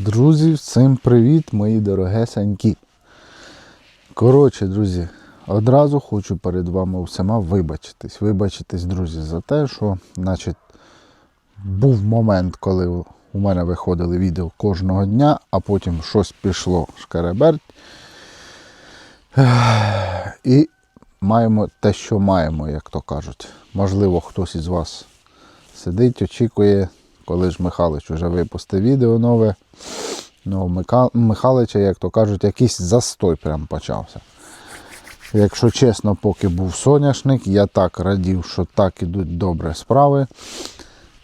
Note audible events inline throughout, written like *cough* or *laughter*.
Друзі, всім привіт, мої дорогесенькі. Коротше, друзі, одразу хочу перед вами всіма вибачитись. Вибачитись, друзі, за те, що, значить, був момент, коли у мене виходили відео кожного дня, а потім щось пішло шкереберть. І маємо те, що маємо, як то кажуть. Можливо, хтось із вас сидить, очікує, коли ж Михайлович вже випустив відео нове. Ну, Мика- як то кажуть, якийсь застой прям почався. Якщо чесно, поки був соняшник, я так радів, що так ідуть добре справи.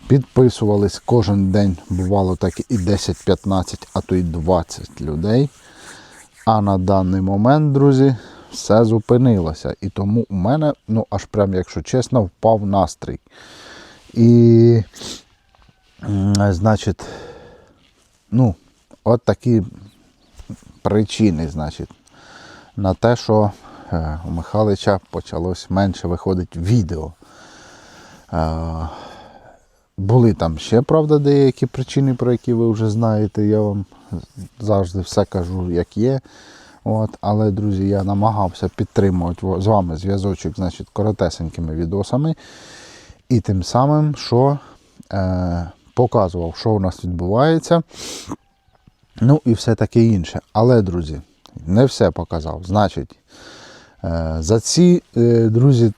Підписувались кожен день, бувало так і 10-15, а то й 20 людей. А на даний момент, друзі, все зупинилося. І тому у мене, ну аж прям, якщо чесно, впав настрій. І, значить, ну, от такі причини, значить, на те, що е, у Михайлича почалось менше виходить відео. Е, були там ще, правда, деякі причини, про які ви вже знаєте. Я вам завжди все кажу, як є. От, але, друзі, я намагався підтримувати з вами зв'язочок значить, коротесенькими відосами. І тим самим, що е, показував, що у нас відбувається. Ну і все таке інше. Але, друзі, не все показав. Значить, е, за ці, е, друзі,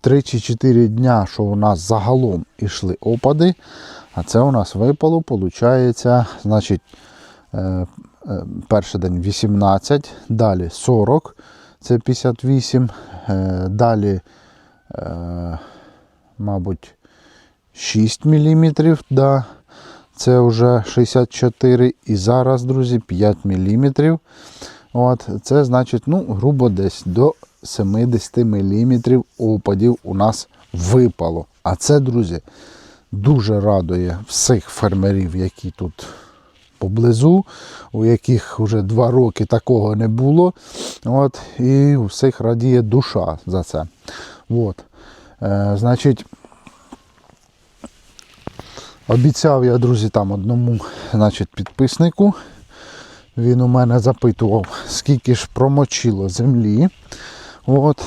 3 чи 4 дня, що у нас загалом ішли опади, а це у нас випало, виходить, значить, е, перший день 18, далі 40, це 58, е, далі, мабуть, 6 мм, да, це вже 64 і зараз, друзі, 5 мм. От, це значить, ну, грубо десь до 70 мм опадів у нас випало. А це, друзі, дуже радує всіх фермерів, які тут поблизу, у яких вже два роки такого не було. От, і у всіх радіє душа за це. От. Е, значить, Обіцяв я, друзі, там одному значить, підписнику. Він у мене запитував, скільки ж промочило землі. От.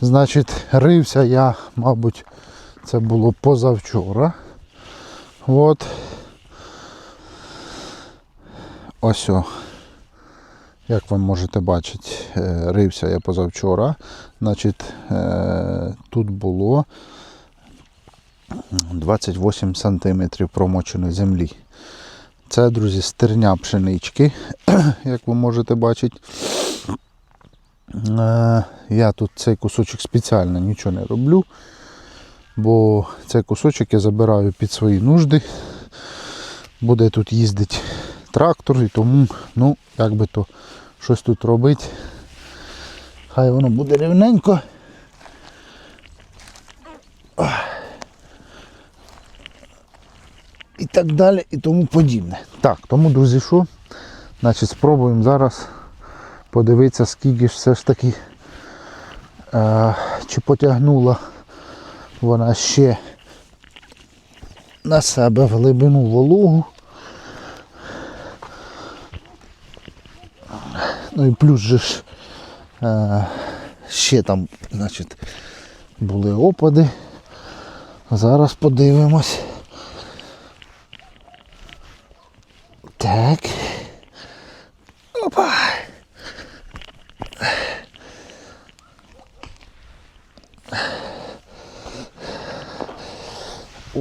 Значить, рився я, мабуть, це було позавчора. От. Ось. О. Як ви можете бачити, е, рився я позавчора. Значить, е, тут було 28 сантиметрів промоченої землі. Це, друзі, стерня пшенички, *clears throat* як ви можете бачити. Е, Я тут цей кусочок спеціально нічого не роблю, бо цей кусочок я забираю під свої нужди. Буде тут їздити трактор і тому, ну, як би то щось тут робити. Хай воно буде рівненько. і так далі, і тому подібне. Так, тому, друзі, що? Значить, спробуємо зараз подивитися, скільки ж все ж таки е, чи потягнула вона ще на себе в глибину вологу. Ну і плюс же ж е, ще там, значить, були опади. Зараз подивимось.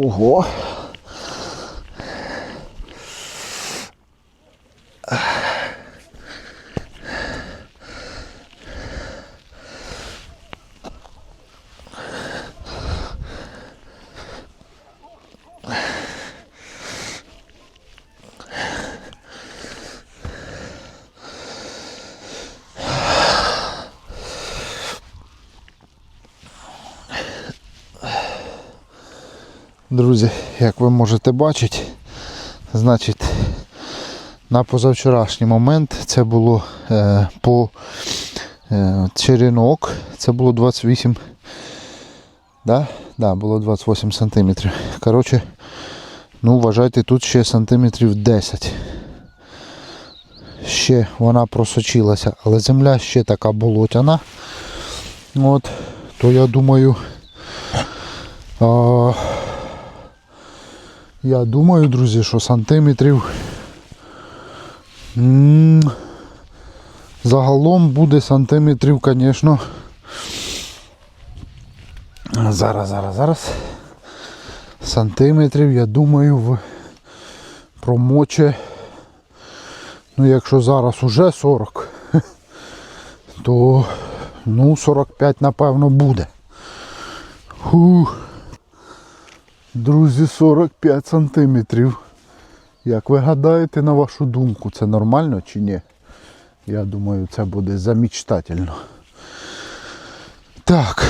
哦吼 Друзі, як ви можете бачити, значить, на позавчорашній момент це було е, по е, черенок, це було 28, да? Да, було 28 сантиметрів. Коротше, Ну, вважайте, тут ще сантиметрів 10. Ще вона просочилася, але земля ще така болотяна. От, то я думаю. Я думаю, друзі, що сантиметрів. Загалом буде сантиметрів, звісно. Зараз, зараз, зараз. Сантиметрів, я думаю, в промоче. Ну, якщо зараз уже 40, то ну 45 напевно буде. Фух. Друзі, 45 сантиметрів. Як ви гадаєте, на вашу думку, це нормально чи ні? Я думаю, це буде замічтательно. Так.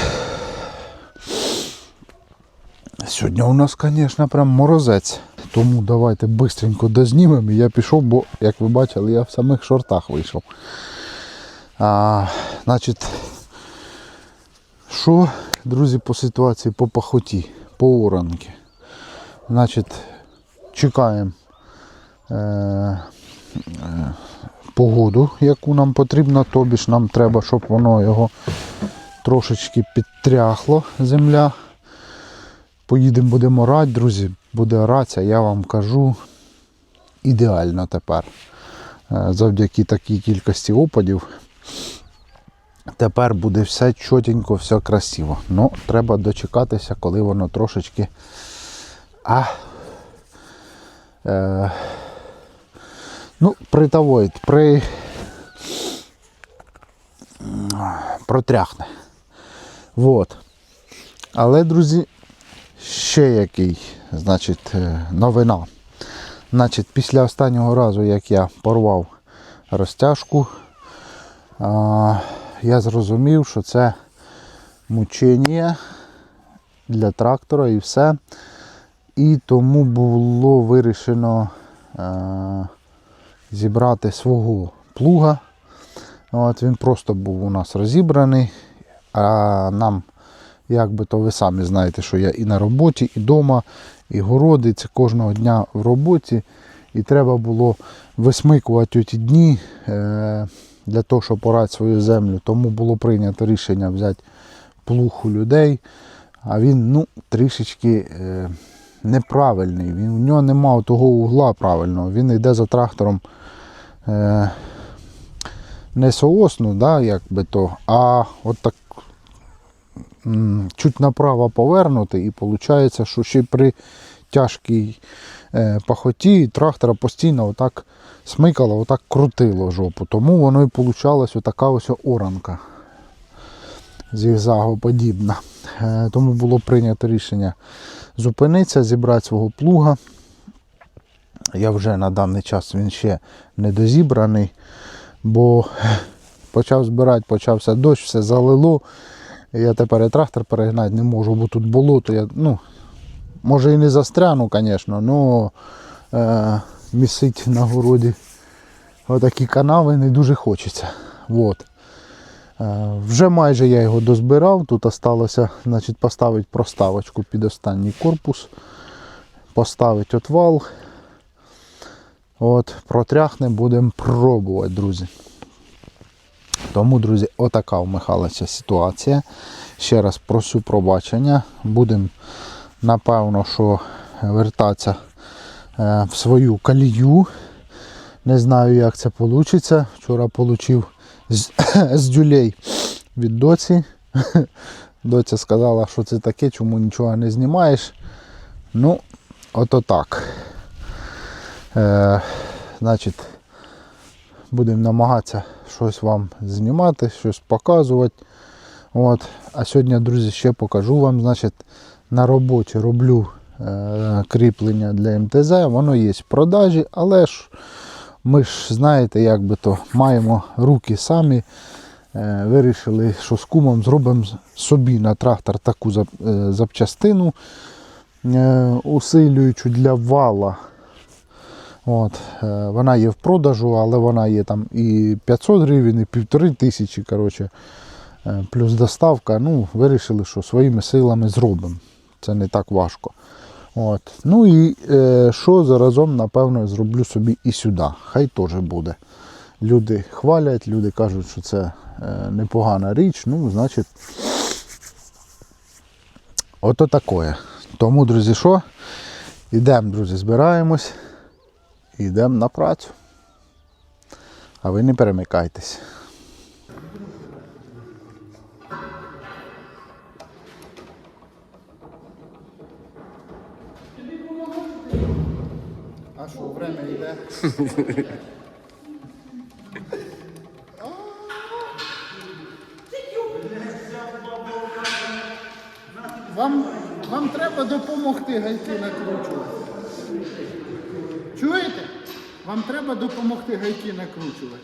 Сьогодні у нас, звісно, прям морозець. Тому давайте швидко дознімемо. Я пішов, бо, як ви бачили, я в самих шортах вийшов. А, значить, що, друзі, по ситуації по пахоті, по оранки. Значить, чекаємо е, е, погоду, яку нам потрібно, тобі ж нам треба, щоб воно його трошечки підтряхло, земля. Поїдемо, будемо орати, друзі, буде оратися, я вам кажу, ідеально тепер. Е, Завдяки такій кількості опадів. Тепер буде все чотенько, все красиво. Ну, треба дочекатися, коли воно трошечки. А, е, ну, притавоїть, при. протряхне. Вот. Але, друзі, ще який, значить, е, новина. Значить, після останнього разу, як я порвав розтяжку, а, я зрозумів, що це мучення для трактора і все. І тому було вирішено е, зібрати свого плуга. От Він просто був у нас розібраний, а нам, як би то ви самі знаєте, що я і на роботі, і вдома, і городи, це кожного дня в роботі. І треба було висмикувати ті дні е, для того, щоб орати свою землю. Тому було прийнято рішення взяти плуг у людей. А він ну, трішечки е, неправильний. Він, у нього немає того угла правильного. Він йде за трактором е, не соосно, да, як би то, а от так чуть направо повернути, і виходить, що ще при тяжкій е, пахоті трактора постійно отак смикало, отак крутило жопу. Тому воно і вийшла отака ось оранка зігзагоподібна. Е, Тому було прийнято рішення зупинитися, зібрати свого плуга. Я вже на даний час він ще не дозібраний, бо почав збирати, почався дощ, все залило. Я тепер і трактор перегнати не можу, бо тут болото. Я, ну, може і не застряну, звісно, але місить на городі отакі канави не дуже хочеться. Вот. Е, Вже майже я його дозбирав. Тут залишилося значить, поставити проставочку під останній корпус, поставити отвал. От, протряхне, будемо пробувати, друзі. Тому, друзі, отака у Михайловича ситуація. Ще раз прошу пробачення. Будемо, напевно, що вертатися е, в свою калію. Не знаю, як це вийде. Вчора отримав з, *coughs* з дюлей від доці. *laughs* Доця сказала, що це таке, чому нічого не знімаєш. Ну, ото так. Е, значить, будемо намагатися щось вам знімати, щось показувати. От. А сьогодні, друзі, ще покажу вам. Значить, на роботі роблю е, кріплення для МТЗ, воно є в продажі, але ж ми ж знаєте, як би то маємо руки самі. Е, вирішили, що з кумом зробимо собі на трактор таку е, запчастину, усилюючу для вала. От, вона є в продажу, але вона є там і 500 гривень, і півтори тисячі. Коротше, плюс доставка. Ну, вирішили, що своїми силами зробимо. Це не так важко. От. Ну і е, що заразом, напевно, зроблю собі і сюди. Хай теж буде. Люди хвалять, люди кажуть, що це е, непогана річ. Ну, значить, ото таке. Тому, друзі, що? Йдемо, друзі, збираємось. Йдемо на працю. А ви не перемикайтесь. Вам, вам треба допомогти гайки накручувати. Чуєте? Вам треба допомогти гайки накручувати.